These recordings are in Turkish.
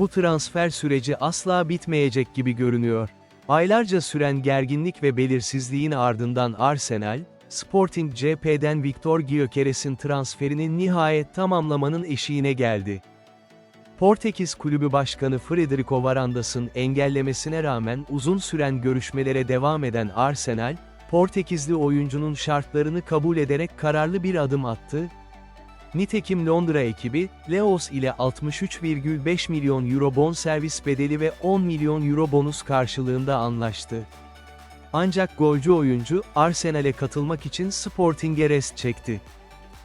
bu transfer süreci asla bitmeyecek gibi görünüyor. Aylarca süren gerginlik ve belirsizliğin ardından Arsenal, Sporting CP'den Victor Gyökeres'in transferini nihayet tamamlamanın eşiğine geldi. Portekiz Kulübü Başkanı Frederico Varandas'ın engellemesine rağmen uzun süren görüşmelere devam eden Arsenal, Portekizli oyuncunun şartlarını kabul ederek kararlı bir adım attı. Nitekim Londra ekibi, Leos ile 63,5 milyon euro bonservis bedeli ve 10 milyon euro bonus karşılığında anlaştı. Ancak golcü oyuncu, Arsenal'e katılmak için Sporting'e rest çekti.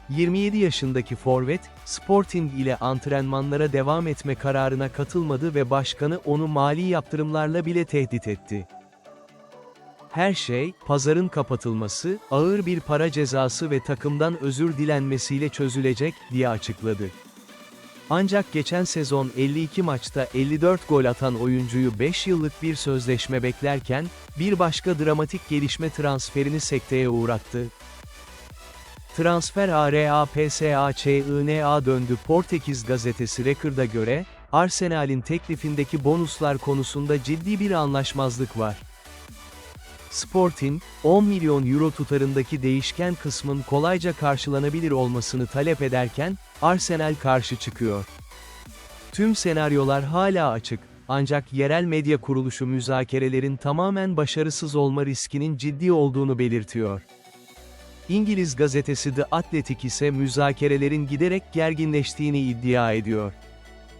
27 yaşındaki forvet, Sporting ile antrenmanlara devam etme kararına katılmadı ve başkanı onu mali yaptırımlarla bile tehdit etti. Her şey, pazarın kapatılması, ağır bir para cezası ve takımdan özür dilenmesiyle çözülecek, diye açıkladı. Ancak geçen sezon 52 maçta 54 gol atan oyuncuyu 5 yıllık bir sözleşme beklerken, bir başka dramatik gelişme transferini sekteye uğrattı. Transfer ARAPSAÇINA döndü Portekiz gazetesi Record'a göre, Arsenal'in teklifindeki bonuslar konusunda ciddi bir anlaşmazlık var. Sporting, 10 milyon euro tutarındaki değişken kısmın kolayca karşılanabilir olmasını talep ederken, Arsenal karşı çıkıyor. Tüm senaryolar hala açık, ancak yerel medya kuruluşu müzakerelerin tamamen başarısız olma riskinin ciddi olduğunu belirtiyor. İngiliz gazetesi The Athletic ise müzakerelerin giderek gerginleştiğini iddia ediyor.